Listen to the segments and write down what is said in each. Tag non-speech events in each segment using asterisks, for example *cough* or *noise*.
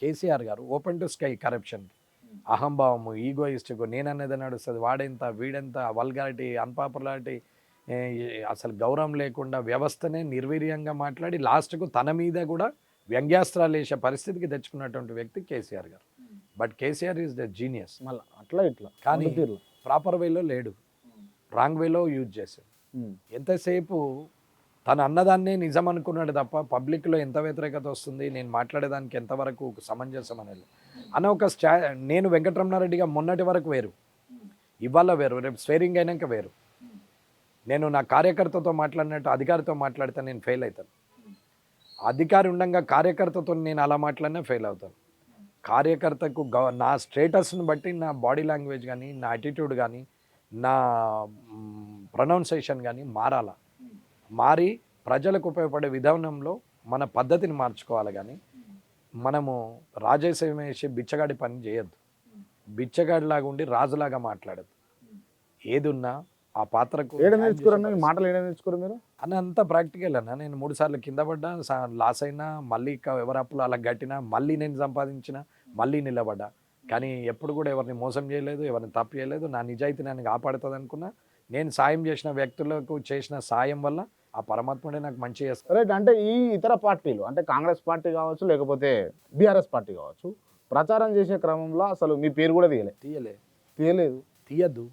KCR garu open to sky corruption అహంభావము egoistic నేననేది నడుస్తుంది వాడెంత వీడెంత vulgarity అన్పాపులారిటీ అసలు గౌరవం లేకుండా వ్యవస్థనే నిర్వీర్యంగా మాట్లాడి లాస్ట్కు తన మీద కూడా వ్యంగ్యాస్త్రాలు వేసే పరిస్థితికి తెచ్చుకున్నటువంటి వ్యక్తి KCR garu. But KCR is the genius. మళ్ళీ అట్లా ఇట్లా కానీ. ప్రాపర్ వేలో లేడు రాంగ్ వేలో యూజ్ చేశాడు. ఎంతసేపు తను అన్నదాన్నే నిజం అనుకున్నాడు తప్ప పబ్లిక్లో ఎంత వ్యతిరేకత వస్తుంది నేను మాట్లాడేదానికి ఎంతవరకు సమంజసం అనేది అన్న ఒక స్టా నేను వెంకటరమణారెడ్డిగా మొన్నటి వరకు వేరు. ఇవాళ వేరు రేపు స్వేరింగ్ అయినాక వేరు. నేను నా కార్యకర్తతో మాట్లాడినట్టు అధికారితో మాట్లాడితే నేను ఫెయిల్ అవుతాను అధికారి ఉండగా కార్యకర్తతో నేను అలా మాట్లాడినా ఫెయిల్ అవుతాను. కార్యకర్తకు నా స్టేటస్ను బట్టి నా బాడీ లాంగ్వేజ్ కానీ నా అటిట్యూడ్ కానీ నా ప్రొనౌన్సేషన్ కానీ మారాలా. మారి ప్రజలకు ఉపయోగపడే విధానంలో మన పద్ధతిని మార్చుకోవాలి కానీ మనము రాజేశం వేసి బిచ్చగాడి పని చేయొద్దు. బిచ్చగాడిలాగా ఉండి రాజులాగా మాట్లాడద్దు. ఏది ఉన్నా ఆ పాత్రకు ఏడ ఈ మాటలు ఏడ నేర్చుకోరు మీరు? అని అంతా ప్రాక్టికల్ అన్న. నేను మూడు సార్లు కింద పడ్డా లాస్ అయినా మళ్ళీ ఎవరి అప్పులు అలా గట్టినా మళ్ళీ నేను సంపాదించిన మళ్ళీ నిలబడ్డా. కానీ ఎప్పుడు కూడా ఎవరిని మోసం చేయలేదు ఎవరిని తప్పు చేయలేదు నా నిజాయితీ నన్ను కాపాడుతుంది అనుకున్నా నేను సాయం చేసిన వ్యక్తులకు చేసిన సాయం వల్ల ఆ పరమాత్ముడే నాకు మంచి చేస్తాడు. రైట్ అంటే ఈ ఇతర పార్టీలు అంటే కాంగ్రెస్ పార్టీ కావచ్చు లేకపోతే బీఆర్ఎస్ పార్టీ కావచ్చు ప్రచారం చేసే క్రమంలో అసలు మీ పేరు కూడా తీయలే. తీయలే. తీయలేదు. తీయద్దు.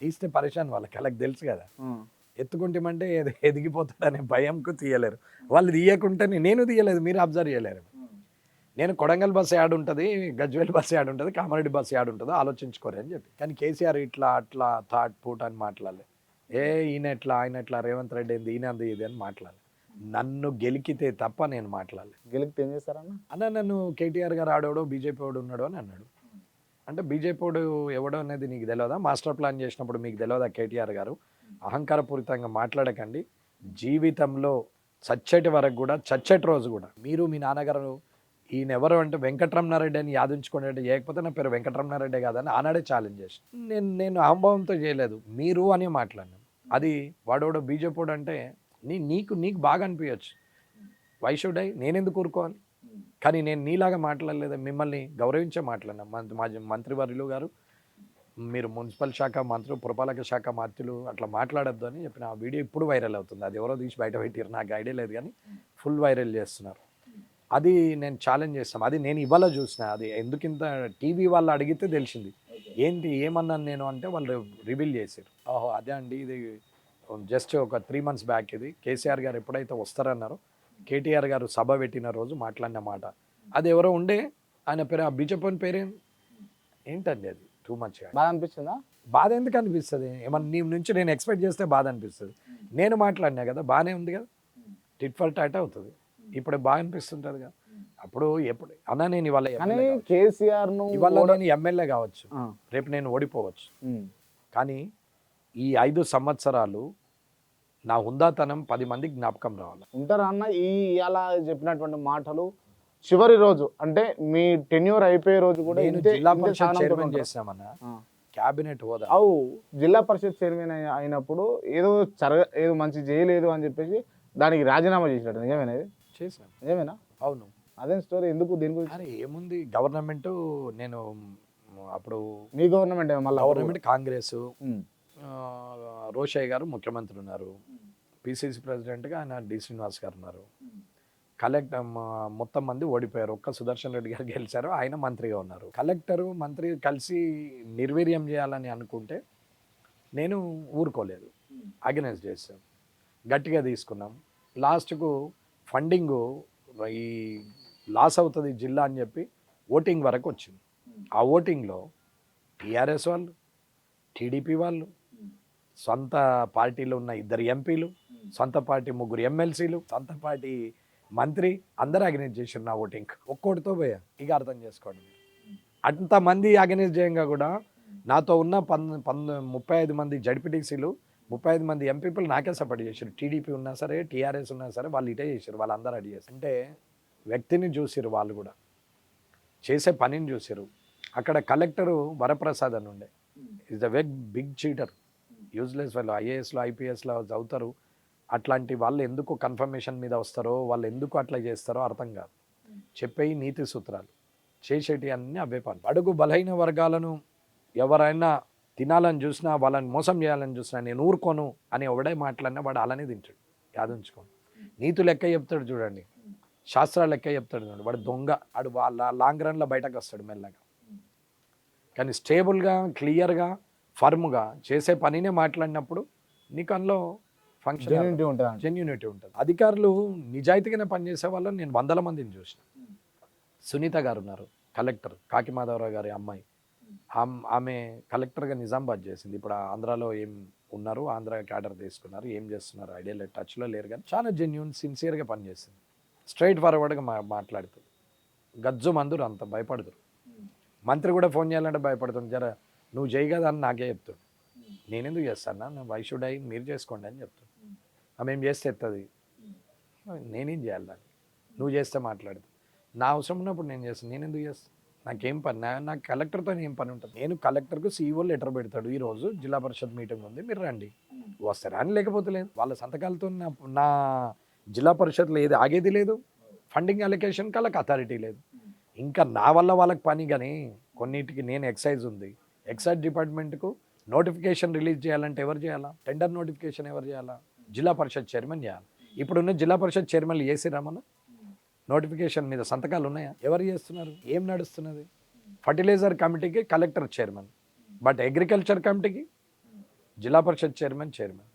తీస్తే పరిశాన్ వాళ్ళకి వాళ్ళకి తెలుసు కదా. ఎత్తుకుంటామంటే ఎది- ఎదిగిపోతాడనే భయంకు తీయలేరు. వాళ్ళు తీయకుంటేనే నేను తీయలేదు మీరు అబ్జర్వ్ చేయలేరు. నేను కొడంగల్ బస్సు యాడ్ ఉంటుంది గజ్వేల్ బస్సు యాడ్ ఉంటుంది కామారెడ్డి బస్సు యాడ్ ఉంటుందో ఆలోచించుకోరు అని చెప్పి. కానీ కేసీఆర్ ఇట్లా అట్లా థాట్ పూట్ అని మాట్లాడలే. ఏ ఈయన ఎట్లా ఆయన ఎట్లా రేవంత్ రెడ్డి ఏంది ఈయన అంది ఇది అని మాట్లాడలే. నన్ను గెలికితే తప్ప నేను మాట్లాడలే. గెలిపితే ఏం చేస్తారన్న? అన్న నన్ను కేటీఆర్ గారు ఆడోడో బీజేపీ వాడు ఉన్నాడు అని అన్నాడు. అంటే బీజేపీ వాడు ఎవడో అనేది నీకు తెలియదా మాస్టర్ ప్లాన్ చేసినప్పుడు మీకు తెలియదా కేటీఆర్ గారు? అహంకారపూరితంగా మాట్లాడకండి. జీవితంలో చచ్చటి వరకు కూడా చచ్చటి రోజు కూడా. మీరు మీ నాన్నగారు ఈయన ఎవరు అంటే వెంకటరమణారెడ్డి అని యాదించుకునేది చేయకపోతే నా పేరు వెంకటరమణారెడ్డి కాదని ఆనాడే ఛాలెంజ్ చేసి నేను నేను అహంభావంతో చేయలేదు. మీరు అని మాట్లాడినాను అది వాడోడు బీజేపీడు అంటే నీ నీకు నీకు బాగా అనిపించచ్చు వై షుడ్ ఐ నేనెందుకు ఊరుకోవాలి? కానీ నేను నీలాగా మాట్లాడలేదు? మిమ్మల్ని గౌరవించే మాట్లాడినా. మంత్రి మాజీ మంత్రివర్యులు గారు మీరు మున్సిపల్ శాఖ మంత్రులు పురపాలక శాఖ మంత్రులు అట్లా మాట్లాడద్దు అని చెప్పిన ఆ వీడియో ఇప్పుడు వైరల్ అవుతుంది. అది ఎవరో తీసి బయట పెట్టారు నాకు ఐడియా లేదు కానీ ఫుల్ వైరల్ చేస్తున్నారు. అది నేను ఛాలెంజ్ చేస్తాను. అది నేను ఇవాళ చూసిన? అది ఎందుకు ఇంత టీవీ వాళ్ళు అడిగితే తెలిసింది. ఏంటి ఏమన్నాను నేను అంటే వాళ్ళు రివీల్ చేశారు. ఓహో అదే అండి ఇది జస్ట్ ఒక త్రీ మంత్స్ బ్యాక్ ఇది. కేసీఆర్ గారు ఎప్పుడైతే వస్తారన్నారో కేటీఆర్ గారు సభ పెట్టిన రోజు మాట్లాడిన మాట. అది ఎవరో ఉండే ఆయన పేరు ఆ బీజేపీ పేరేం? ఏంటండి అది? టూ మచ్ బాగా అనిపించిందా బాధ ఎందుకు అనిపిస్తుంది? ఏమన్నా నీ నుంచి నేను ఎక్స్పెక్ట్ చేస్తే బాధ అనిపిస్తుంది. నేను మాట్లాడినా కదా బాగానే ఉంది కదా? టిట్ ఫర్ టాట్ అవుతుంది. ఇప్పుడు బాగా అనిపిస్తుంటుంది కదా అప్పుడు ఎప్పుడు అన్నా నేను ఇవాళ. కేసీఆర్ ఇవాళ నేను ఎమ్మెల్యే కావచ్చు. రేపు నేను ఓడిపోవచ్చు. కానీ ఈ ఐదు సంవత్సరాలు నా హుందాతనం పది మందికి జ్ఞాపకం రావాలి. ఉంటారా అన్న? ఈ ఇలా చెప్పినటువంటి మాటలు చివరి రోజు అంటే మీ టెన్యూర్ అయిపోయే రోజు కూడా జిల్లా పరిషత్ చైర్మన్? చేసామన్నా. క్యాబినెట్ హోదా. అవు జిల్లా పరిషత్ చైర్మన్ అయి- అయినప్పుడు ఏదో జరగ ఏదో మంచి చేయలేదు అని చెప్పేసి దానికి రాజీనామా చేసినట్టు నిజమేనా చేశాను. నిజమేనా అవును. అదే స్టోరీ ఎందుకు? దీని గురించి? అరే ఏముంది? గవర్నమెంట్ నేను అప్పుడు మీ గవర్నమెంట్ మళ్ళీ గవర్నమెంట్ కాంగ్రెస్ రోషయ్య గారు ముఖ్యమంత్రి ఉన్నారు. పిసిసి ప్రెసిడెంట్గా ఆయన డి శ్రీనివాస్ గారు ఉన్నారు. కలెక్టర్ మొత్తం మంది ఓడిపోయారు. ఒక్క సుదర్శన్ రెడ్డి గారు గెలిచారు. ఆయన మంత్రిగా ఉన్నారు. కలెక్టరు మంత్రి కలిసి నిర్వీర్యం చేయాలని అనుకుంటే నేను ఊరుకోలేదు. అగెనెస్ట్ చేశాను గట్టిగా తీసుకున్నాం. లాస్ట్కు ఫండింగు ఈ లాస్ అవుతుంది జిల్లా అని చెప్పి ఓటింగ్ వరకు వచ్చింది. ఆ ఓటింగ్లో టీఆర్ఎస్ వాళ్ళు టీడీపీ వాళ్ళు సొంత పార్టీలో ఉన్న ఇద్దరు ఎంపీలు సొంత పార్టీ ముగ్గురు ఎమ్మెల్సీలు సొంత పార్టీ మంత్రి అందరూ అగనెస్ట్ చేసారు నా ఓటింగ్. ఒక్కోటితో పోయా ఇక అర్థం చేసుకోండి. అంతమంది అగనెస్ట్ చేయంగా కూడా నాతో ఉన్న పన్ పంద ముప్పై ఐదు మంది జడ్పీటీసీలు ముప్పై ఐదు మంది ఎంపీలు నాకే సపోర్ట్ చేశారు. టీడీపీ ఉన్నా సరే టీఆర్ఎస్ ఉన్నా సరే వాళ్ళు ఇటే చేశారు. వాళ్ళందరూ అడి చేశారు. అంటే వ్యక్తిని చూసిరు వాళ్ళు కూడా. చేసే పనిని చూసిరు అక్కడ కలెక్టరు వరప్రసాద్ అని ఉండే. Is the వెగ్ big cheater useless వాళ్ళు ఐఏఎస్లో ఐపీఎస్లో చదువుతారు. అట్లాంటి వాళ్ళు ఎందుకు కన్ఫర్మేషన్ మీద వస్తారో వాళ్ళు ఎందుకు అట్లా చేస్తారో అర్థం కాదు. చెప్పేవి నీతి సూత్రాలు. చేసేటి అన్నీ అవే పనులు. అడుగు బలహీన వర్గాలను ఎవరైనా తినాలని చూసినా వాళ్ళని మోసం చేయాలని చూసినా నేను ఊరుకోను అని ఎవడే మాట్లాడినా వాడు అలానే తింటాడు. యాదించుకోండి నీతులు లెక్క చెప్తాడు చూడండి. శాస్త్రాలు లెక్క చెప్తాడు చూడండి. వాడు దొంగ. వాడు వాళ్ళ లాంగ్ రన్లో బయటకు వస్తాడు మెల్లగా. కానీ స్టేబుల్గా క్లియర్గా ఫర్మ్గా చేసే పనినే మాట్లాడినప్పుడు నీకు అందులో ఫంక్షన్ జెన్యునిటీ ఉంటుంది జెన్యూనిటీ ఉంటుంది. అధికారులు నిజాయితీగానే పనిచేసే వాళ్ళని నేను వందల మందిని చూసిన. సునీత గారు ఉన్నారు కలెక్టర్. కాకి మాధవరావు గారి అమ్మాయి. ఆమ్- ఆమె కలెక్టర్గా నిజామాబాద్ చేసింది. ఇప్పుడు ఆంధ్రాలో ఏం ఉన్నారు? ఆంధ్ర క్యాడర్ తీసుకున్నారు. ఏం చేస్తున్నారు? ఐడియా టచ్లో లేరు కానీ చాలా జెన్యున్ సిన్సియర్గా పనిచేసింది. స్ట్రైట్ ఫార్వర్డ్గా మా మాట్లాడుతుంది. గజ్జు మందురు అంత భయపడదురు మంత్రి కూడా ఫోన్ చేయాలంటే భయపడుతుంది. జర నువ్వు చేయి కదా అని నాకే చెప్తాడు నేనెందుకు చేస్తాను? నా వై షుడ్ ఐ? మీరు చేసుకోండి అని చెప్తాడు ఆమె ఏం చేస్తే ఎత్తది? నేనేం చేయాలి దాన్ని? నువ్వు చేస్తే మాట్లాడదు నా అవసరం ఉన్నప్పుడు నేను చేస్తాను. నేను ఎందుకు చేస్తాను నాకేం పని నా నాకు కలెక్టర్తో ఏం పని ఉంటుంది? నేను కలెక్టర్కు సీఈఓ లెటర్ పెడతాడు ఈ రోజు జిల్లా పరిషత్ మీటింగ్ ఉంది. మీరు రండి. వస్తారు అని లేకపోతే లేదు. వాళ్ళ సంతకాలతో నా నా జిల్లా పరిషత్లో ఏది ఆగేది లేదు. ఫండింగ్ అలొకేషన్ వాళ్ళకి అథారిటీ లేదు. ఇంకా నా వల్ల వాళ్ళకి పని కానీ కొన్నిటికి నేను ఎక్సైజ్ ఉంది. ఎక్సైజ్ డిపార్ట్మెంట్కు నోటిఫికేషన్ రిలీజ్ చేయాలంటే ఎవరు చేయాలా? టెండర్ నోటిఫికేషన్ ఎవరు చేయాలా? జిల్లా పరిషత్ చైర్మన్ చేయాలి? ఇప్పుడున్న జిల్లా పరిషత్ చైర్మన్లు చేసిరా మన నోటిఫికేషన్ మీద సంతకాలు ఉన్నాయా ఎవరు చేస్తున్నారు? ఏం నడుస్తున్నది? ఫర్టిలైజర్ కమిటీకి కలెక్టర్ చైర్మన్. బట్ అగ్రికల్చర్ కమిటీకి జిల్లా పరిషత్ chairman chairman.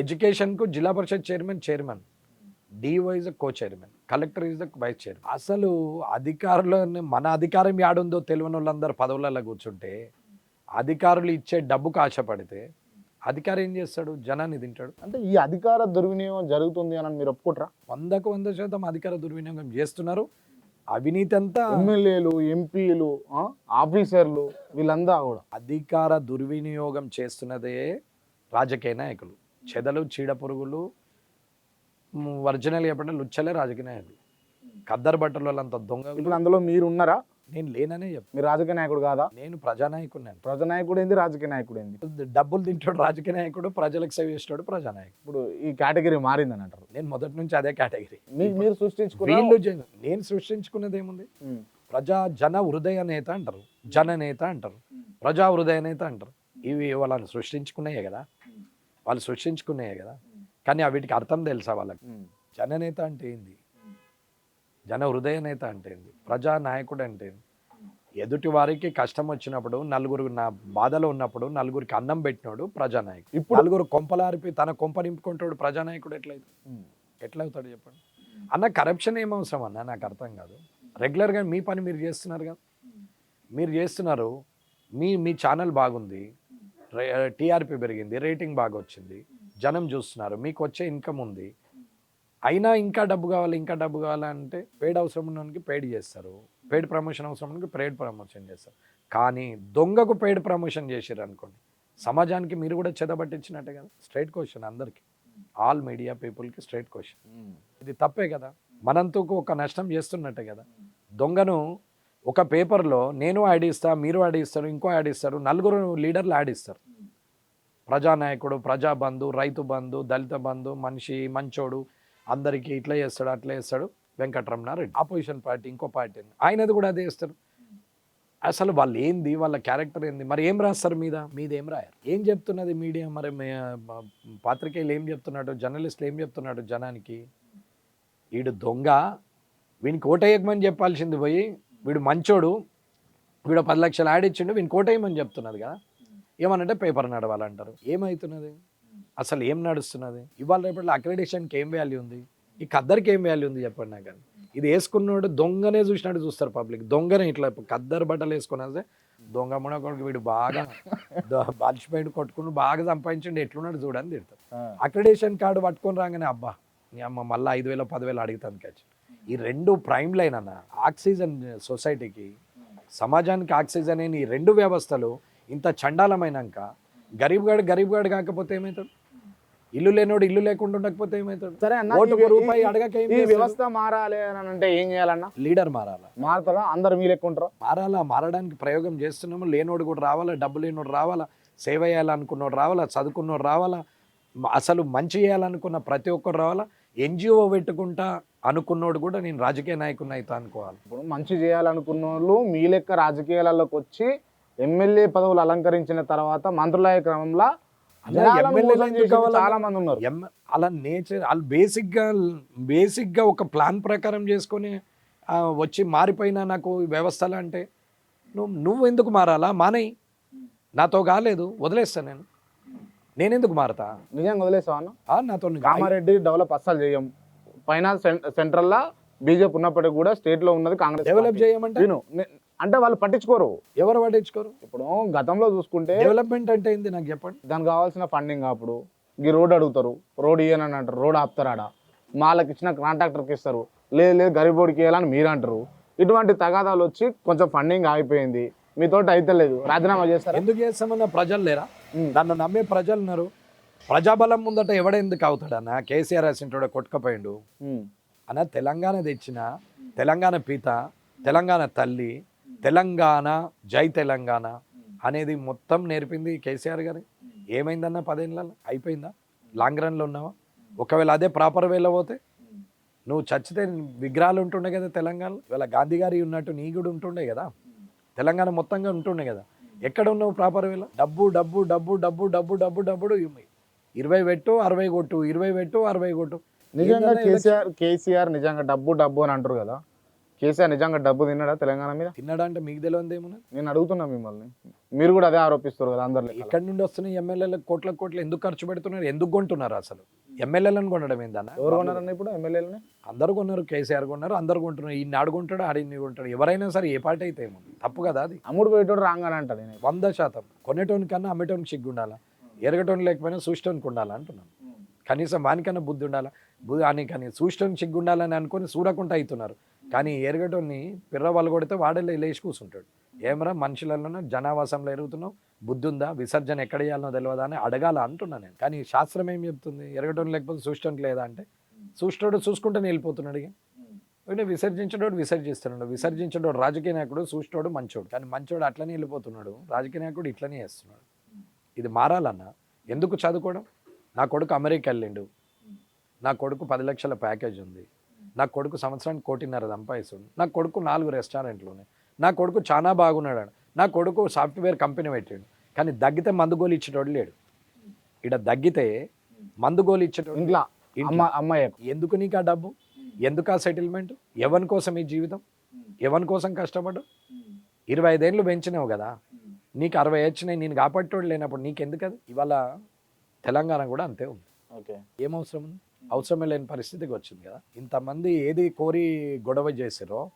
ఎడ్యుకేషన్కు zilla parishad chairman chairman. DO is the co chairman collector is the vice chairman అసలు అధికారులు మన అధికారం యాడుందో తెలియని వాళ్ళందరూ పదవులలో కూర్చుంటే అధికారులు ఇచ్చే డబ్బుకు ఆశపడితే అధికారి ఏం చేస్తాడు? జనాన్ని తింటాడు. అంటే ఈ అధికార దుర్వినియోగం జరుగుతుంది అని మీరు ఒప్పుకుంటారా? వందకు వంద శాతం అధికార దుర్వినియోగం చేస్తున్నారు. అవినీతి అంతా ఎమ్మెల్యేలు ఎంపీలు ఆఫీసర్లు వీళ్ళందా కూడా. అధికార దుర్వినియోగం చేస్తున్నదే రాజకీయ నాయకులు. చెదలు చీడపురుగులు ఒరిజినల్ చెప్పంటే లుచ్చలే రాజకీయ నాయకులు. ఖద్దరు బట్టల వాళ్ళంత దొంగ ఇప్పుడు అందులో మీరు ఉన్నారా నేను లేననే చెప్పు. మీరు రాజకీయ నాయకుడు కాదా? నేను ప్రజానాయకుడు ప్రజానాయకుడు ఏంది రాజకీయ నాయకుడు ఏంది డబ్బులు తింటాడు రాజకీయ నాయకుడు ప్రజలకు సేవ చేస్తాడు ప్రజానాయకుడు. ఇప్పుడు ఈ కేటగిరీ మారిందని అంటారు. నేను మొదటి నుంచి అదే కేటగిరీ. మీరు సృష్టించుకున్న నేను సృష్టించుకున్నది ఏముంది? ప్రజా జన హృదయ నేత అంటారు. జన నేత అంటారు. ప్రజా హృదయ నేత అంటారు. ఇవి వాళ్ళని సృష్టించుకున్నాయే కదా. వాళ్ళు సృష్టించుకున్నాయే కదా. కానీ వీటికి అర్థం తెలుసా వాళ్ళకి? జననేత అంటే ఏంది? జన హృదయ నేత అంటే ఏంది ప్రజా నాయకుడు అంటే ఎదుటి వారికి కష్టం వచ్చినప్పుడు నలుగురు నా బాధలో ఉన్నప్పుడు నలుగురికి అన్నం పెట్టినోడు ప్రజానాయకుడు ఇప్పుడు- నలుగురు కొంపలారిపి తన కొంప నింపుకుంటాడు ప్రజానాయకుడు ఎట్లయితే? ఎట్లా అవుతాడు చెప్పండి? అన్న కరప్షన్ ఏం అవసరం అన్న? నాకు అర్థం కాదు. రెగ్యులర్గా మీ పని మీరు చేస్తున్నారు కదా? మీరు చేస్తున్నారు మీ మీ ఛానల్ బాగుంది టీఆర్పీ పెరిగింది రేటింగ్ బాగా వచ్చింది జనం చూస్తున్నారు మీకు వచ్చే ఇన్కమ్ ఉంది అయినా ఇంకా డబ్బు కావాలి ఇంకా డబ్బు కావాలంటే పెయిడ్ అవసరం ఉన్నవానికి పెయిడ్ చేస్తారు. పెయిడ్ ప్రమోషన్ అవసరం ఉన్నకి పెయిడ్ ప్రమోషన్ చేస్తారు. కానీ దొంగకు పెయిడ్ ప్రమోషన్ చేసారు అనుకోండి సమాజానికి మీరు కూడా చెదబట్టించినట్టే కదా? స్ట్రైట్ క్వశ్చన్ అందరికీ. ఆల్ మీడియా పీపుల్కి స్ట్రైట్ క్వశ్చన్ ఇది తప్పే కదా? మనంతకు ఒక నష్టం చేస్తున్నట్టే కదా? దొంగను ఒక పేపర్లో నేను యాడ్ ఇస్తా మీరు యాడ్ ఇస్తారు ఇంకో యాడ్ ఇస్తారు నలుగురు లీడర్లు యాడ్ ఇస్తారు. ప్రజానాయకుడు ప్రజాబంధు రైతు బంధు దళిత బంధు మనిషి మంచోడు అందరికీ ఇట్లా చేస్తాడు అట్లా చేస్తాడు. వెంకటరమణారెడ్డి. ఆపోజిషన్ పార్టీ ఇంకో పార్టీ ఆయనది కూడా అదే చేస్తారు. అసలు వాళ్ళు ఏంది? వాళ్ళ క్యారెక్టర్ ఏంది? మరి ఏం రాస్తారు మీద? మీద ఏం రాయారు? ఏం చెప్తున్నది మీడియా మరి మే- పాత్రికేయులు ఏం చెప్తున్నాడు? జర్నలిస్టులు ఏం చెప్తున్నాడు జనానికి? వీడు దొంగ. వీనికి ఓటేయకమని చెప్పాల్సింది పోయి వీడు మంచోడు. వీడు పది లక్షలు యాడ్ ఇచ్చిండు వీని కోటేయమని చెప్తున్నది కదా. ఏమనంటే పేపర్ నడవాలంటారు. ఏమవుతున్నది అసలు ఏం నడుస్తున్నది? ఇవాళ రేపట్లో అక్రెడిషన్కి ఏం వాల్యూ ఉంది? ఈ ఖద్దరికి ఏం వాల్యూ ఉంది చెప్పండి నాకు అది. ఇది వేసుకున్నాడు దొంగనే చూసినట్టు చూస్తారు పబ్లిక్. దొంగనే ఇట్లా ఖద్దరు బట్టలు వేసుకుని వస్తే దొంగ మున కొడుకు వీడు బాగా బాల్చిపోయి కొట్టుకుని బాగా సంపాదించండి ఎట్లున్నాడు చూడని తిడతారు అక్రెడిషన్ కార్డు పట్టుకొని రాగానే అబ్బా నీ అమ్మ మళ్ళీ ఐదు వేలు పదివేలు అడుగుతాను క్యాచ్ ఈ రెండు ప్రైమ్ లైన్ అన్న ఆక్సిజన్ సొసైటీకి సమాజానికి ఆక్సిజన్ అయిన ఈ రెండు వ్యవస్థలు ఇంత చండాలమైనాక గరీబ్ గాడు గరీబ్ కాకపోతే ఏమవుతాడు ఇల్లు లేనోడు ఇల్లు లేకుండా ఉండకపోతే ఏమవుతాడు సరే అన్న రూపాయి అడగక ఈ? వ్యవస్థ మారాలి అని అంటే ఏం చేయాలన్నా? లీడర్ మారాలా? మారుతారా? అందరు మీ లెక్క ఉంటారా? మారాలా? మారడానికి ప్రయోగం చేస్తున్నాము. లేనోడు కూడా రావాలా? డబ్బు లేనోడు రావాలా? సేవ చేయాలనుకున్నోడు రావాలా? చదువుకున్నోడు రావాలా? అసలు మంచి చేయాలనుకున్న ప్రతి ఒక్కరు రావాలా? ఎన్జిఓ పెట్టుకుంటా అనుకున్నోడు కూడా నేను రాజకీయ నాయకుని అవుతా అనుకోవాలి. ఇప్పుడు మంచి చేయాలనుకున్న వాళ్ళు మీ లెక్క రాజకీయాలలోకి వచ్చి ఎమ్మెల్యే పదవులు అలంకరించిన తర్వాత మంత్రులయ్యే క్రమంలో చాలా మంది ఉన్నారు. అలా నేచర్ వాళ్ళు బేసిక్గా బేసిక్గా ఒక ప్లాన్ ప్రకారం చేసుకొని వచ్చి మారిపోయినా నాకు ఈ వ్యవస్థలు అంటే నువ్వు నువ్వు ఎందుకు మారాలా? మానేయి. నాతో కాలేదు. వదిలేస్తా నేను. నేను ఎందుకు మారతా? నిజంగా వదిలేసావు నాతో కామారెడ్డి డెవలప్ అస్సలు చేయం పైన సెంట్రల్ లా బీజేపీ ఉన్నప్పటికీ కూడా స్టేట్లో ఉన్నది కాంగ్రెస్ డెవలప్. చేయమంటే? విను నే- అంటే వాళ్ళు పట్టించుకోరు. ఎవరు పట్టించుకోరు? ఇప్పుడు గతంలో చూసుకుంటే డెవలప్మెంట్ అంటే ఏంది నాకు చెప్పండి. దానికి కావాల్సిన ఫండింగ్ అప్పుడు ఈ రోడ్ అడుగుతారు. రోడ్ ఇయ్యనని అంటారు. రోడ్ ఆపుతారాడ. మాలకు ఇచ్చిన కాంట్రాక్టర్కి ఇస్తారు. లేదు లేదు గరీబోడికి ఇవ్వాలని మీరు అంటారు. ఇటువంటి తగాదాలు వచ్చి కొంచెం ఫండింగ్ ఆగిపోయింది. మీతోటి అయితే లేదు. రాజీనామా చేస్తారా? ఎందుకు చేస్తామన్న ప్రజలు లేరా. నన్ను నమ్మే ప్రజలు ఉన్నారు. ప్రజాబలం ముందట ఎవడెందుకు అవుతాడన్న కేసీఆర్ అసింటోడ కొట్టుకపోయిండు. అన్న తెలంగాణ తెచ్చిన తెలంగాణ పిత తెలంగాణ తల్లి తెలంగాణ జై తెలంగాణ అనేది మొత్తం నేర్పింది కేసీఆర్ గారి. ఏమైందన్న పదేళ్ళలో అయిపోయిందా? లాంగ్ రన్లో ఉన్నావా? ఒకవేళ అదే ప్రాపర్ వేలో పోతే? నువ్వు చచ్చితే విగ్రహాలు ఉంటుండే కదా తెలంగాణలో? ఇవాళ గాంధీ గారి ఉన్నట్టు నీ కూడా ఉంటుండే కదా? తెలంగాణ మొత్తంగా ఉంటుండే కదా? ఎక్కడ ఉన్నావు ప్రాపర్ వేలో? డబ్బు డబ్బు డబ్బు డబ్బు డబ్బు డబ్బు డబ్బుడు ఇరవై పెట్టు అరవై కొట్టు ఇరవై పెట్టు అరవై కొట్టు. నిజంగా కేసీఆర్ కేసీఆర్ నిజంగా డబ్బు డబ్బు అని అంటారు కదా? కేసీఆర్ నిజంగా డబ్బు తిన్నాడా తెలంగాణ మీద? తిన్నాడా అంటే మీకు తెలియదు ఏమన్నా నేను అడుగుతున్నా మిమ్మల్ని. మీరు కూడా అదే ఆరోపిస్తారు కదా అందరు లెక్కల. ఎక్కడి నుండి వస్తున్నాయి ఎమ్మెల్యేలకు కోట్ల కోట్లు ఎందుకు ఖర్చు పెడుతున్నారు? ఎందుకు కొంటున్నారు అసలు? ఎమ్మెల్యేలను కొనడం ఏందన్న? ఎవరు కొన్నారన్న ఇప్పుడు ఎమ్మెల్యేలని? అందరు కొన్నారు కేసీఆర్ కొన్నారు అందరు కొంటున్నారు. ఈ నాడు కొంటాడు ఆడిని కొంటాడు? ఎవరైనా సరే ఏ పార్టీ అయితే ఏముంది? తప్పు కదా అది. అమ్ముడు పోయేటోడు రాగానే అంట నేను. వంద శాతం. కొనేటోని కన్నా అమ్మేటోనికి సిగ్గు ఉండాలా? ఎరగటోని లేకపోయినా చూసేటోనికి ఉండాలా అంటున్నాను. కనీసం వానికన్నా బుద్ధి ఉండాలా? బుద్ధి అని కానీ చూసేటోనికి సిగ్గు ఉండాలని అనుకొని చూడకుండా అవుతున్నారు. కానీ ఎరగటోని పిర్ర వాళ్ళు కొడితే వాడలే లేచి కూర్చుంటాడు. ఏమరా మనుషులలో జనావాసంలో ఎరుగుతున్నావు? బుద్ధి ఉందా విసర్జన ఎక్కడ చేయాలనో తెలియదా అని అడగాల అంటున్నాను నేను. కానీ శాస్త్రం ఏం చెప్తుంది? ఎరగటోని లేకపోతే చూసేటోనికి లేదా అంటే? చూసేటోడు చూసుకుంటూనే వెళ్ళిపోతున్నాడు ఇక. అంటే విసర్జించడోడు విసర్జిస్తున్నాడు. విసర్జించడోడు రాజకీయ నాయకుడు చూసేటోడు మంచోడు. కానీ మంచోడు అట్లనే వెళ్ళిపోతున్నాడు. రాజకీయ నాయకుడు ఇట్లనే చేస్తున్నాడు. ఇది మారాలన్న? ఎందుకు చదువుకోవడం? నా కొడుకు అమెరికా వెళ్ళిండు. నా కొడుకు పది లక్షల ప్యాకేజ్ ఉంది. నా కొడుకు సంవత్సరానికి కోటిన్నర సంపాదిస్తుంది నా కొడుకు నాలుగు రెస్టారెంట్లు ఉన్నాయి నా కొడుకు చాలా బాగున్నాడు. నా కొడుకు సాఫ్ట్వేర్ కంపెనీ పెట్టాడు. కానీ దగ్గితే మందు గోలు ఇచ్చేటోడు లేడు. ఇక్కడ దగ్గితే మందు గోలు ఇచ్చేటోడు ఇంట్లో. అమ్మ అమ్మాయి ఎందుకు నీకు ఆ డబ్బు? ఎందుకు ఆ సెటిల్మెంట్? ఎవరి కోసం ఈ జీవితం? ఎవరి కోసం కష్టపడు ఇరవై ఐదేళ్ళు పెంచినావు కదా. నీకు అరవై వచ్చినాయి. నేను కాపాడేటోడు లేనప్పుడు నీకెందుకు అది ఇవాళ తెలంగాణ కూడా అంతే ఉంది. ఓకే. ఏం అవసరం ఉంది? అవసరమే లేని పరిస్థితికి వచ్చింది కదా. ఇంతమంది ఏది కోరి గొడవ చేసిరో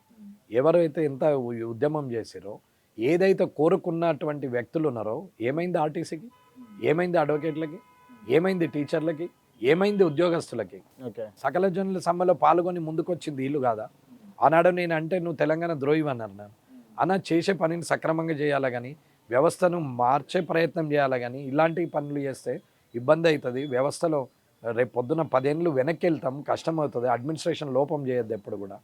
ఎవరైతే ఉ- ఉద్యమం చేసిరో ఏదైతే కోరుకున్నటువంటి వ్యక్తులు ఉన్నారో ఏమైంది ఆర్టీసీకి? ఏమైంది అడ్వకేట్లకి? ఏమైంది టీచర్లకి? ఏమైంది ఉద్యోగస్తులకి? ఓకే. సకల జనుల సమ్మెలో పాల్గొని ముందుకొచ్చింది ఇల్లు కాదా? ఆనాడు నేను అంటే నువ్వు తెలంగాణ ద్రోహివి అన్నారు నన్ను. అన్న చేసే పనిని సక్రమంగా చేయాలి కానీ వ్యవస్థను మార్చే ప్రయత్నం చేయాలి కానీ ఇలాంటి పనులు చేస్తే ఇబ్బంది అవుతుంది. వ్యవస్థలో రేపు పొద్దున పదేళ్ళు వెనక్కి వెళ్తాం కష్టం అవుతుంది అడ్మినిస్ట్రేషన్ లోపం చేయొద్దు ఎప్పుడు కూడా.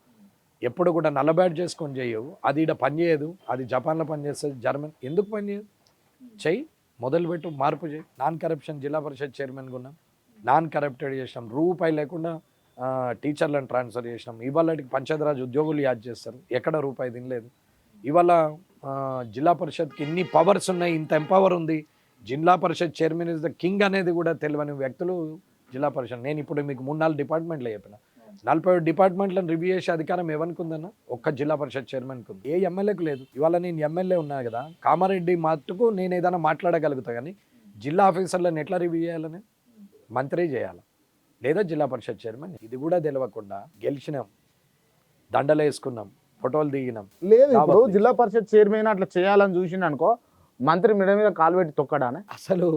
ఎప్పుడు కూడా నల్లబ్యాడ్ చేసుకొని చేయవు అది ఇక్కడ పని చేయదు అది జపాన్లో పనిచేస్తుంది జర్మన్ ఎందుకు పని చేయదు? చెయ్యి మొదలుపెట్టు మార్పు చేయి. నాన్ కరప్షన్ జిల్లా పరిషత్ చైర్మన్గా ఉన్నాం. నాన్ కరప్టెడ్ చేసినాం. రూపాయి లేకుండా టీచర్లను ట్రాన్స్ఫర్ చేసినాం. ఇవాళకి పంచాయతీరాజ్ ఉద్యోగులు యాడ్ చేస్తారు. ఎక్కడ రూపాయి తినలేదు. ఇవాళ జిల్లా పరిషత్కి ఇన్ని పవర్స్ ఉన్నాయి ఇంత ఎంపవర్ ఉంది. Zilla parishad chairman is the king అనేది కూడా తెలియని వ్యక్తులు జిల్లా పరిషత్. నేను ఇప్పుడు మీకు మూడు నాలుగు డిపార్ట్మెంట్లు చెప్పిన. నలభై డిపార్ట్మెంట్లను రివ్యూ చేసే అధికారం ఎవరికి ఉందన్న? ఒక్క జిల్లా పరిషత్ చైర్మన్కి ఉంది. ఏ ఎమ్మెల్యేకు లేదు. ఇవాళ నేను ఎమ్మెల్యే ఉన్నా కదా కామారెడ్డి మట్టుకు నేను ఏదైనా మాట్లాడగలుగుతా కానీ జిల్లా ఆఫీసర్లను ఎట్లా రివ్యూ చేయాలని మంత్రి చేయాలి. లేదా జిల్లా పరిషత్ చైర్మన్. ఇది కూడా తెలియకుండా గెలిచినాం. దండలు వేసుకున్నాం. ఫోటోలు దిగినాం. లేదు ఇప్పుడు. జిల్లా పరిషత్ చైర్మన్ అట్లా చేయాలని చూసిండు అనుకో మంత్రి మీద మీద కాలు పెట్టి తొక్కడానే? అసలు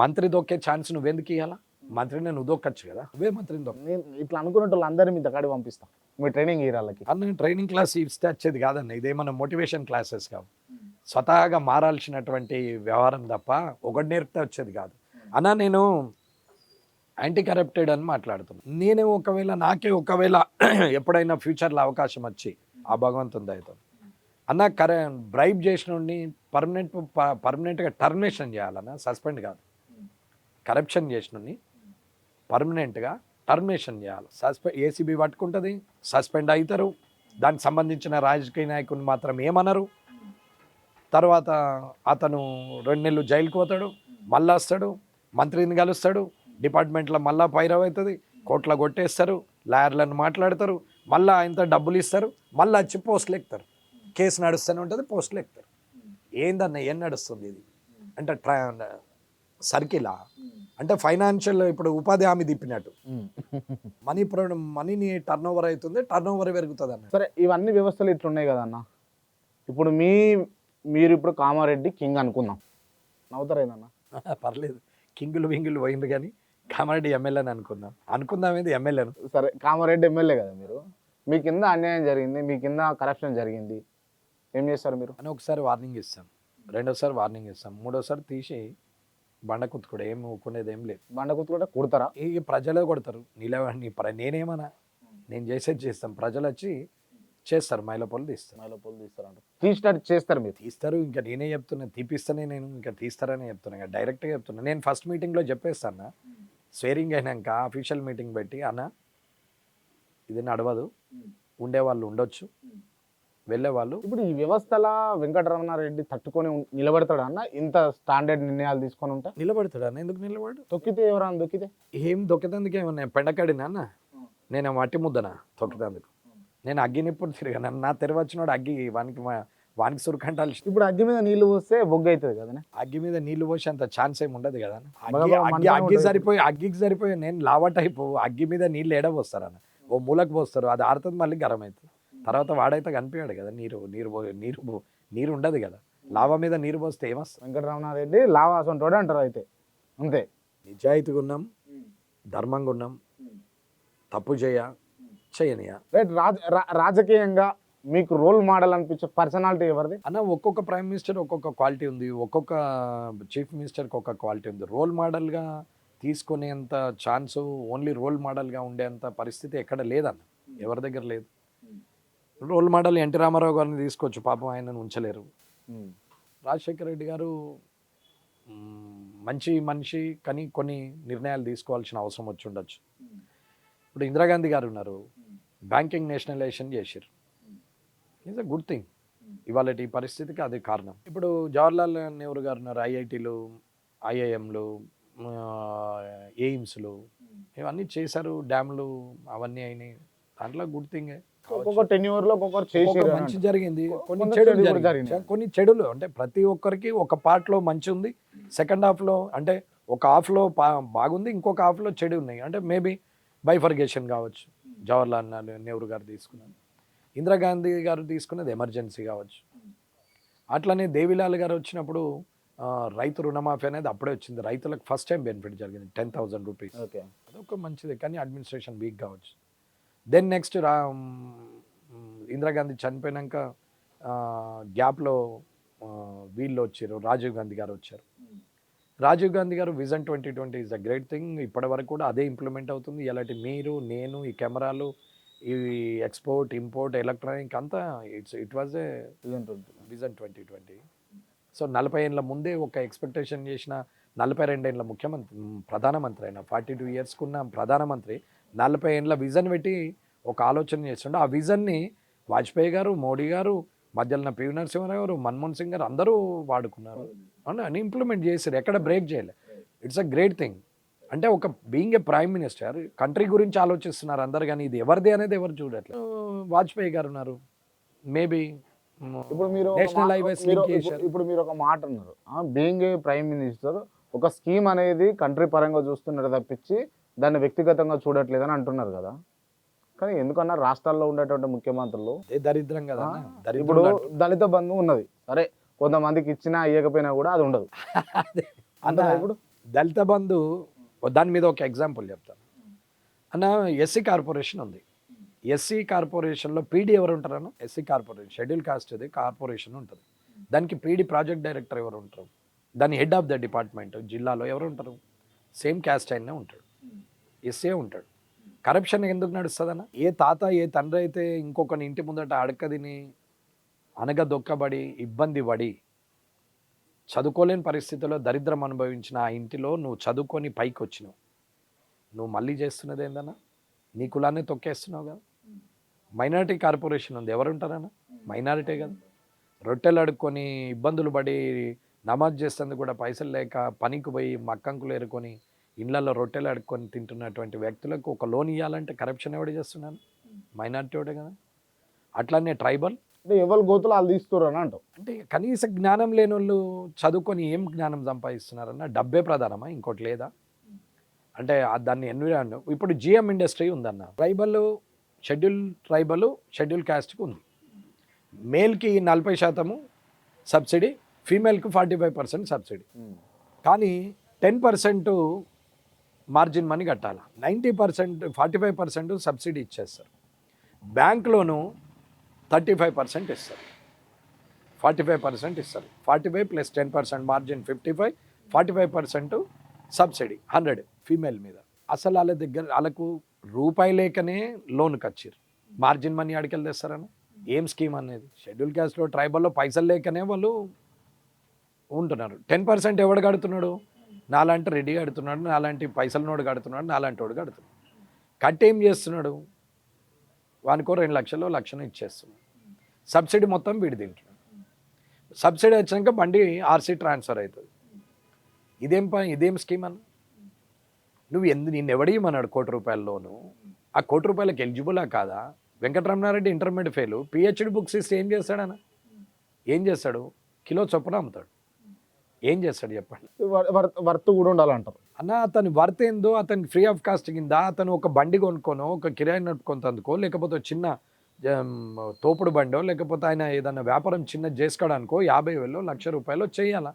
మంత్రి దొక్కే ఛాన్స్ నువ్వెందుకు ఇవ్వాలా మంత్రిని నువ్వు దొక్కచ్చు కదా? నువ్వే మంత్రిని దొక్క నేను ఇట్లా అనుకున్న వాళ్ళు అందరినీ మీ దగ్గర పంపిస్తా. మీ ట్రైనింగ్ ఇయ్యాలకి అన్న ట్రైనింగ్ క్లాస్ ఇస్తే వచ్చేది కాదన్న ఇదేమన్నా మోటివేషన్ క్లాసెస్ కావు. స్వతహాగా మారాల్సినటువంటి వ్యవహారం తప్ప ఒకటి నేర్పితే వచ్చేది కాదు. అన్న నేను యాంటీ కరప్టెడ్ అని మాట్లాడుతున్నాను నేను ఒకవేళ నాకే ఒకవేళ *clears throat* ఎప్పుడైనా ఫ్యూచర్లో అవకాశం వచ్చి ఆ భగవంతుని దయతో. అన్న కర బ్రైబ్ చేసిన పర్మనెంట్ పర్మనెంట్గా టర్మినేషన్ చేయాలన్న సస్పెండ్ కాదు. కరప్షన్ చేసిన పర్మనెంట్గా టర్మినేషన్ చేయాలి. సస్పెండ్ ఏసీబీ పట్టుకుంటుంది సస్పెండ్ అవుతారు దానికి సంబంధించిన రాజకీయ నాయకుని మాత్రం ఏమనరు. తర్వాత అతను రెండు నెలలు జైలుకు పోతాడు మళ్ళా వస్తాడు మంత్రిని కలుస్తాడు డిపార్ట్మెంట్లో మళ్ళా పైరవ్ అవుతుంది కోట్ల కొట్టేస్తారు లాయర్లను మాట్లాడతారు మళ్ళీ ఆయనతో డబ్బులు ఇస్తారు మళ్ళీ వచ్చి పోస్టులు ఎక్కుతారు. కేసు నడుస్తూనే ఉంటుంది పోస్టులు ఎక్కుతారు. ఏందన్న ఏం నడుస్తుంది ఇది? అంటే ట్రా సర్కిలా అంటే ఫైనాన్షియల్ ఇప్పుడు ఉపాధి హామీ తిప్పినట్టు. *laughs* మనీ మనీని టర్న్ ఓవర్ అవుతుంది టర్న్ ఓవర్ పెరుగుతుంది అన్న సరే ఇవన్నీ వ్యవస్థలు ఇట్లున్నాయి కదన్న ఇప్పుడు మీ మీరు ఇప్పుడు కామారెడ్డి కింగ్ అనుకుందాం. నవ్వుతారు ఏందన్న *laughs* పర్లేదు. కింగులు వింగులు పోయింది కానీ కామారెడ్డి ఎమ్మెల్యేని అనుకుందాం. అనుకుందాం ఏంది ఎమ్మెల్యేను? సరే కామారెడ్డి ఎమ్మెల్యే కదా మీరు. మీ కింద అన్యాయం జరిగింది మీ కింద కరప్షన్ జరిగింది. ఏం చేస్తారు మీరు? అని ఒకసారి వార్నింగ్ ఇస్తాం. రెండోసారి వార్నింగ్ ఇస్తాం. మూడోసారి తీసి బండ కుత్తుకుడు ఏం ఊకునేది ఏం లేదు. బండ కూడా కుడతారా? ఈ ప్రజలే కొడతారు. నీలేవాడిని ప్ర నేనేమన్నా నేను చేసేది చేస్తాం ప్రజలు వచ్చి చేస్తారు. మైల పొలు తీస్తారు. మైలో పొలు తీస్తారంట తీసినట్టు చేస్తారు మీరు. తీస్తారు. ఇంకా నేనే చెప్తున్నా. తీపిస్తేనే నేను ఇంకా తీస్తారని చెప్తున్నా. ఇంకా డైరెక్ట్గా చెప్తున్నా. నేను ఫస్ట్ మీటింగ్లో చెప్పేస్తాను స్వేరింగ్ అయినాక అఫీషియల్ మీటింగ్ పెట్టి అన్న ఇది నడవదు. ఉండేవాళ్ళు ఉండొచ్చు. వెళ్ళేవాళ్ళు. ఇప్పుడు ఈ వ్యవస్థలా వెంకటరమణారెడ్డి తట్టుకొని నిలబడతాడా అన్న? ఇంత స్టాండర్డ్ నిర్ణయాలు తీసుకొని ఉంటా? నిలబడతాడు అన్న? ఎందుకు నిలబడు తొక్కితే ఎవరైనా దొక్కితే ఏం దొక్కేందుకు ఏమన్నా పెండకాడినా అన్న? నేను మట్టి ముద్దనా తొక్కేందుకు నేను అగ్గి నిప్పుడు తిరిగాను నా తెరవచ్చినోడు అగ్గి వానికి వానికి సురకంటాలు ఇప్పుడు అగ్గి మీద నీళ్ళు పోస్తే బొగ్గు అవుతుంది కదా అగ్గి మీద నీళ్ళు పోసి అంత ఛాన్స్ ఏమి ఉండదు కదా అగ్గి అగ్గి. సరిపోయి అగ్గికి సరిపోయి నేను లావట్ అయిపో అగ్గి మీద నీళ్ళు ఏడ పోస్తారు అన్న? ఓ మూలకు పోస్తారు. అది ఆడుతుంది మళ్ళీ గరం అవుతుంది తర్వాత వాడైతే కనిపించాడు కదా నీరు నీరు నీరు నీరు ఉండదు కదా. లావా మీద నీరు పోస్తే ఏమొస్తుంది వెంకటరమణారెడ్డి లావాసం తోడు అంటారు అయితే అంతే. నిజాయితీగా ఉన్నాం ధర్మంగా ఉన్నాం తప్పు చేయ చేయనియా రైట్ రాజ రాజకీయంగా మీకు రోల్ మోడల్ అనిపించే పర్సనాలిటీ ఎవరిది? అన్న ఒక్కొక్క ప్రైమ్ మినిస్టర్ ఒక్కొక్క క్వాలిటీ ఉంది ఒక్కొక్క చీఫ్ మినిస్టర్కి ఒక్కొక్క క్వాలిటీ ఉంది. రోల్ మోడల్గా తీసుకునేంత ఛాన్స్ ఓన్లీ రోల్ మోడల్గా ఉండేంత పరిస్థితి ఎక్కడ లేదన్న ఎవరి దగ్గర లేదు. రోల్ మోడల్ ఎన్టీ రామారావు గారిని తీసుకోవచ్చు. పాపం ఆయనను ఉంచలేరు. రాజశేఖర రెడ్డి గారు మంచి మనిషి కానీ కొన్ని నిర్ణయాలు తీసుకోవాల్సిన అవసరం వచ్చి ఉండొచ్చు. ఇప్పుడు ఇందిరాగాంధీ గారు ఉన్నారు. బ్యాంకింగ్ నేషనలైజేషన్ చేశారు ఈజ్ అ గుడ్ థింగ్ ఇవాళ ఈ పరిస్థితికి అది కారణం. ఇప్పుడు జవహర్లాల్ నెహ్రూ గారు ఉన్నారు. ఐఐటీలు ఐఐఎంలు ఎయిమ్స్లు ఇవన్నీ చేశారు. డ్యామ్లు అవన్నీ అయినాయి. దాంట్లో గుడ్ థింగే ఒక్కొక్క టెన్యూర్లో ఒక్కొక్కరు చేసి మంచి జరిగింది కొన్ని చెడులు జరిగింది. కొన్ని చెడులు అంటే ప్రతి ఒక్కరికి ఒక part లో మంచి ఉంది సెకండ్ హాఫ్లో అంటే ఒక హాఫ్లో బాగుంది ఇంకొక హాఫ్లో చెడు ఉన్నాయి. అంటే మేబీ బైఫర్గేషన్ కావచ్చు. జవహర్లాల్ నెహ్రూ నెహ్రూ గారు తీసుకున్నారు ఇందిరాగాంధీ గారు తీసుకున్నది ఎమర్జెన్సీ కావచ్చు. అట్లనే దేవిలాల్ గారు వచ్చినప్పుడు రైతు రుణమాఫీ అనేది అప్పుడే వచ్చింది. రైతులకు ఫస్ట్ టైం బెనిఫిట్ జరిగింది టెన్ థౌసండ్ రూపీస్ ఓకే. అదొక మంచిది కానీ అడ్మినిస్ట్రేషన్ వీక్ కావచ్చు. దెన్ నెక్స్ట్ రా ఇందిరాగాంధీ చనిపోయినాక గ్యాప్లో వీళ్ళు వచ్చారు. రాజీవ్ గాంధీ గారు వచ్చారు. Rajiv Gandhi garu vision twenty twenty is a great thing ఇప్పటి వరకు కూడా అదే ఇంప్లిమెంట్ అవుతుంది. ఇలాంటి మీరు నేను ఈ కెమెరాలు ఈ ఎక్స్పోర్ట్ ఇంపోర్ట్ ఎలక్ట్రానిక్ అంతా it's it was a vision twenty twenty. So నలభై ఏళ్ళ ముందే ఒక ఎక్స్పెక్టేషన్ చేసిన నలభై రెండేళ్ళ ముఖ్యమంత్రి ప్రధానమంత్రి అయిన ఫార్టీ టూ ఇయర్స్కున్న ప్రధానమంత్రి నలభై ఏళ్ళ విజన్ పెట్టి ఒక ఆలోచన చేస్తుండే. ఆ విజన్ని వాజ్పేయి గారు మోడీ గారు మధ్యలో పివి నరసింహారావు గారు మన్మోహన్ సింగ్ గారు అందరూ వాడుకున్నారు. అవునా అని ఇంప్లిమెంట్ చేశారు. ఎక్కడ బ్రేక్ చేయలే. ఇట్స్ అ గ్రేట్ థింగ్ అంటే ఒక being a prime minister country గురించి ఆలోచిస్తున్నారు అందరు కానీ ఇది ఎవరిది అనేది ఎవరు చూడట్లేదు వాజ్పేయి గారు ఉన్నారు. మేబీ ఇప్పుడు మీరు నేషనల్ హైవేస్ ఇప్పుడు మీరు ఒక మాట అన్నారు. బీయింగ్ ఏ ప్రైమ్ మినిస్టర్ ఒక స్కీమ్ అనేది కంట్రీ పరంగా చూస్తున్నారు తప్పించి దాన్ని వ్యక్తిగతంగా చూడట్లేదని అంటున్నారు కదా. కానీ ఎందుకన్నా రాష్ట్రాల్లో ఉండేటువంటి ముఖ్యమంత్రులు దరిద్రం కదా. ఇప్పుడు దళిత బంధు ఉన్నది. సరే కొంతమందికి ఇచ్చినా ఇవ్వకపోయినా కూడా అది ఉండదు. అన్న, ఇప్పుడు దళిత బంధు దాని మీద ఒక ఎగ్జాంపుల్ చెప్తాను. అన్న ఎస్సీ కార్పొరేషన్ ఉంది. ఎస్సీ కార్పొరేషన్లో పీడీ ఎవరు ఉంటారన్న ఎస్సీ కార్పొరేషన్ షెడ్యూల్ కాస్ట్ అది కార్పొరేషన్ ఉంటుంది. దానికి పీడీ ప్రాజెక్ట్ డైరెక్టర్ ఎవరు ఉంటారు? దాని హెడ్ ఆఫ్ ద డిపార్ట్మెంట్ జిల్లాలో ఎవరు ఉంటారు? సేమ్ క్యాస్ట్ అయినా ఉంటాడు. ఎస్సీ ఉంటాడు. కరప్షన్ ఎందుకు నడుస్తుందన్న? ఏ తాత ఏ తండ్రి అయితే ఇంకొకని ఇంటి ముందట అడకదిని అనగదొక్కబడి ఇబ్బంది పడి చదువుకోలేని పరిస్థితిలో దరిద్రం అనుభవించిన ఆ ఇంటిలో నువ్వు చదువుకొని పైకి వచ్చినావు నువ్వు మళ్ళీ చేస్తున్నది ఏందన్నా? నీ కులాన్ని తొక్కేస్తున్నావు కదా. మైనారిటీ కార్పొరేషన్ ఉంది. ఎవరుంటారన్నా? మైనారిటీ కదా. రొట్టెలు అడుక్కొని ఇబ్బందులు పడి నమాజ్ చేసేందుకు కూడా పైసలు లేక పనికి పోయి మక్కంకులు ఏరుకొని ఇళ్ళలో రొట్టెలు అడుక్కొని తింటున్నటువంటి వ్యక్తులకు ఒక లోన్ ఇవ్వాలంటే కరప్షన్ ఎవడు చేస్తున్నాను మైనారిటీ వాడే కదా. అట్లానే ట్రైబల్ అంటే ఎవరు గోతులు వాళ్ళు తీస్తున్నారు అని అంటావు. అంటే కనీస జ్ఞానం లేని వాళ్ళు చదువుకొని ఏం జ్ఞానం సంపాదిస్తున్నారన్న డబ్బే ప్రధానమా? ఇంకోటి లేదా? అంటే దాన్ని ఎన్విరాన్ ఇప్పుడు జిఎం ఇండస్ట్రీ ఉందన్న. ట్రైబల్ షెడ్యూల్ ట్రైబల్ షెడ్యూల్ క్యాస్ట్కి ఉంది. మేల్కి నలభై శాతము సబ్సిడీ ఫీమేల్కి ఫార్టీ ఫైవ్ పర్సెంట్ సబ్సిడీ కానీ టెన్ పర్సెంట్ మార్జిన్ మనీ కట్టాలి? Ninety percent forty five percent subsidy ఇచ్చేస్తారు. Bank loan thirty five percent ఇస్తారు. ఫార్టీ ఫైవ్ పర్సెంట్ ఇస్తారు. Forty five plus ten percent margin fifty five forty five percent subsidy hundred female మీద. అసలు వాళ్ళ దగ్గర వాళ్ళకు రూపాయి లేకనే లోన్కి వచ్చారు మార్జిన్ మనీ అడికెళ్ళి తెస్తారని. ఏం స్కీమ్ అనేది? షెడ్యూల్ క్యాస్ట్లో ట్రైబల్లో పైసలు లేకనే వాళ్ళు ఉంటున్నారు. టెన్ పర్సెంట్ ఎవడు కడుతున్నాడు? నాలాంటి రెడీ కడుతున్నాడు నాలాంటి పైసల నోడు కడుతున్నాడు నాలాంటి వాడు కడుతున్నాడు. కట్ ఏం చేస్తున్నాడు? వానికో రెండు లక్షలు లక్షను ఇచ్చేస్తున్నాడు. సబ్సిడీ మొత్తం వీడి తింటున్నాడు. సబ్సిడీ వచ్చినాక బండి ఆర్సీ ట్రాన్స్ఫర్ అవుతుంది. ఇదేం పని ఇదేం స్కీమ్ అన్న? నువ్వు ఎందు నిన్ను ఎవడేయమన్నాడు కోటి రూపాయల లోను? ఆ కోటి రూపాయలకు ఎలిజిబులా కాదా? Venkataramana Reddy intermediate fail. PhD books ఇస్తే ఏం చేస్తాడన్న? ఏం చేస్తాడు? కిలో చొప్పున అమ్ముతాడు. ఏం చేస్తాడు చెప్పండి? వర్- వర్- వర్త్ కూడా ఉండాలంటారు. అన్న అతని వర్త్ ఏందో అతనికి ఫ్రీ ఆఫ్ కాస్ట్ కింద అతను ఒక బండి కొనుక్కోనో ఒక కిరాయి నడుపుకొంతందుకో లేకపోతే చిన్న తోపుడు బండో లేకపోతే ఆయన ఏదైనా వ్యాపారం చిన్న చేసుకోవడానికో యాభై వేలు లక్ష రూపాయలు చేయాలా?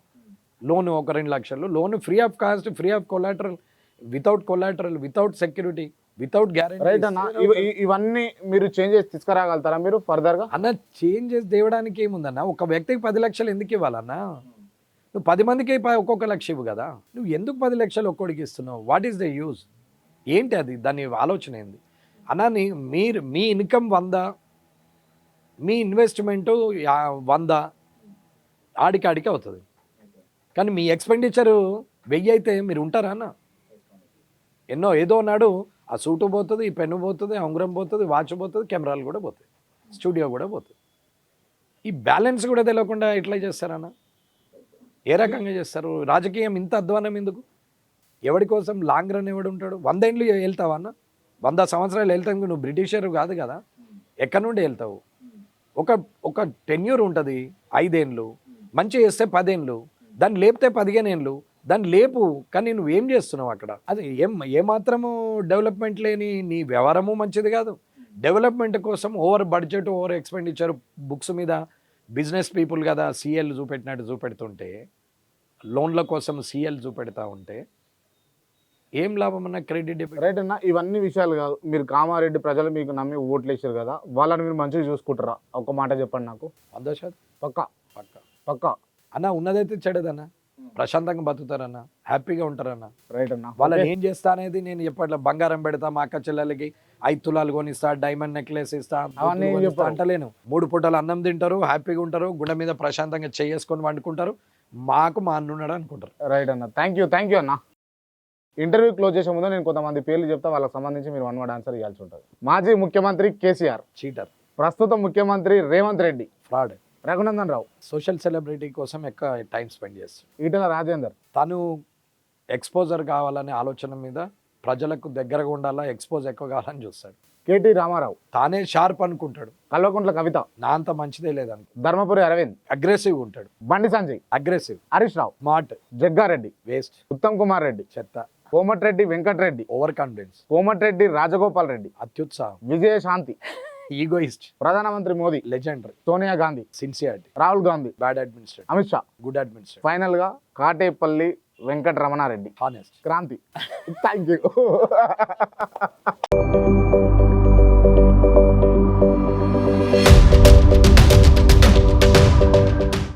లోన్ ఒక రెండు లక్షలు loan free of cost free of collateral without collateral without security without right అన్న గ్యారెంటీ ఇవన్నీ మీరు చేంజ్ చేసి తీసుకురాగలుగుతారా మీరు ఫర్దర్గా అన్న చేంజెస్ తేవడానికి ఏముందన్న ఒక వ్యక్తికి పది లక్షలు ఎందుకు ఇవ్వాలన్నా? నువ్వు పది మందికి ప- ఒక్కొక్క లక్ష ఇవ్వు కదా. నువ్వు ఎందుకు పది లక్షలు ఒక్కొడికి ఇస్తున్నావు? వాట్ ఈస్ ద యూజ్ ఏంటి అది? దాని ఆలోచన ఏంది? అన్న నీ మీరు మీ ఇన్కమ్ వంద మీ ఇన్వెస్ట్మెంటు వంద ఆడికి ఆడికి అవుతుంది. కానీ మీ ఎక్స్పెండిచరు వెయ్యి అయితే మీరు ఉంటారా అన్న? ఎన్నో ఏదో నాడు ఆ సూటు పోతుంది ఈ పెన్ను పోతుంది ఉంగరం పోతుంది వాచ్ పోతుంది కెమెరాలు కూడా పోతాయి. స్టూడియో కూడా పోతుంది. ఈ బ్యాలెన్స్ కూడా తెలియకుండా ఎట్లా చేస్తారన్నా? ఏ రకంగా చేస్తారు? రాజకీయం ఇంత అధ్వానం ఎందుకు? ఎవడి కోసం లాంగ్ రన్ ఎవడు ఉంటాడు? వందేండ్లు వెళ్తావా అన్న? వంద సంవత్సరాలు వెళ్తావు నువ్వు బ్రిటిషర్ కాదు కదా. ఎక్కడి నుండి వెళ్తావు? ఒక ఒక టెన్యూర్ ఉంటుంది ఐదేండ్లు. మంచి చేస్తే పదేండ్లు. దాన్ని లేపితే పదిహేను ఏళ్ళు దాన్ని లేపు కానీ నువ్వు ఏం చేస్తున్నావు అక్కడ? అది ఏం ఏమాత్రము డెవలప్మెంట్ లేని నీ వ్యవహారము మంచిది కాదు. డెవలప్మెంట్ కోసం over budget over expenditure books మీద బిజినెస్ పీపుల్ కదా సీఎల్ చూపెట్టినట్టు చూపెడుతుంటే లోన్ల కోసం సిఎల్ చూపెడతా ఉంటే ఏం లాభం అన్న క్రెడిట్ రైట్ అన్న ఇవన్నీ విషయాలు కాదు. మీరు కామారెడ్డి ప్రజలు మీకు నమ్మి ఓట్లు వేసారు కదా వాళ్ళని మీరు మంచిగా చూసుకుంటారా? ఒక మాట చెప్పండి నాకు. వంద శాతం పక్క. పక్క. పక్క. అన్న ఉన్నదైతే చెడదన్న ప్రశాంతంగా బతుకుతారన్న. హ్యాపీగా ఉంటారన్న. రైట్ అన్న. వాళ్ళని ఏం చేస్తా అనేది నేను చెప్పట్లే బంగారం పెడతా మా అక్క చెల్లెలకి ఐదు తులాలు కొనిస్తా డైమండ్ నెక్లెస్ ఇస్తా అవన్నీ బొట్టులు కొనిస్తా చెప్పరు. అంటలేను. మూడు పూటలు అన్నం తింటారు హ్యాపీగా ఉంటారు గుండె మీద ప్రశాంతంగా చేసుకొని వండుకుంటారు. మాకు మా అన్నున్నాడు అనుకుంటారు. రైట్ అన్న. థ్యాంక్ యూ థ్యాంక్ యూ అన్న. ఇంటర్వ్యూ క్లోజ్ చేసే ముందు నేను కొంతమంది పేర్లు చెప్తా వాళ్ళకి సంబంధించి మీరు వన్ వర్డ్ ఆన్సర్ ఇవ్వాల్సి ఉంటుంది. మాజీ ముఖ్యమంత్రి కేసీఆర్. చీటర్ ప్రస్తుత ముఖ్యమంత్రి Revanth Reddy. Fraud Raghunandan Rao. Social celebrity కోసం ఎక్కువ టైం స్పెండ్ చేస్తాడు ఈటల రాజేందర్. తను ఎక్స్పోజర్ కావాలనే ఆలోచన మీద ప్రజలకు దగ్గరగా ఉండాలా ఎక్స్పోజ్ ఎక్కువ కావాలని చూస్తాడు. కేటీ రామారావు. తానే షార్ప్ అనుకుంటాడు. కల్వకుంట్ల కవిత. నా అంత మంచిదే లేదనుకో. ధర్మపురి అరవింద్. అగ్రెసివ్ ఉంటాడు. Bandi Sanjay. Aggressive Harish Rao. Smart Jagga Reddy. Waste Uttam Kumar Reddy. చెత్త. కోమటిరెడ్డి వెంకటరెడ్డి. Over confidence Komatireddy Rajagopal Reddy. అత్యుత్సాహం. విజయశాంతి ఈగోయిస్ట్ ప్రధానమంత్రి Modi. Legendary Sonia Gandhi. Sincerity Rahul Gandhi. Bad administrate Amit Shah. Good administrate ఫైనల్గా Katepalli Venkata Ramana Reddy honest Kranti. *laughs* Thank you *laughs*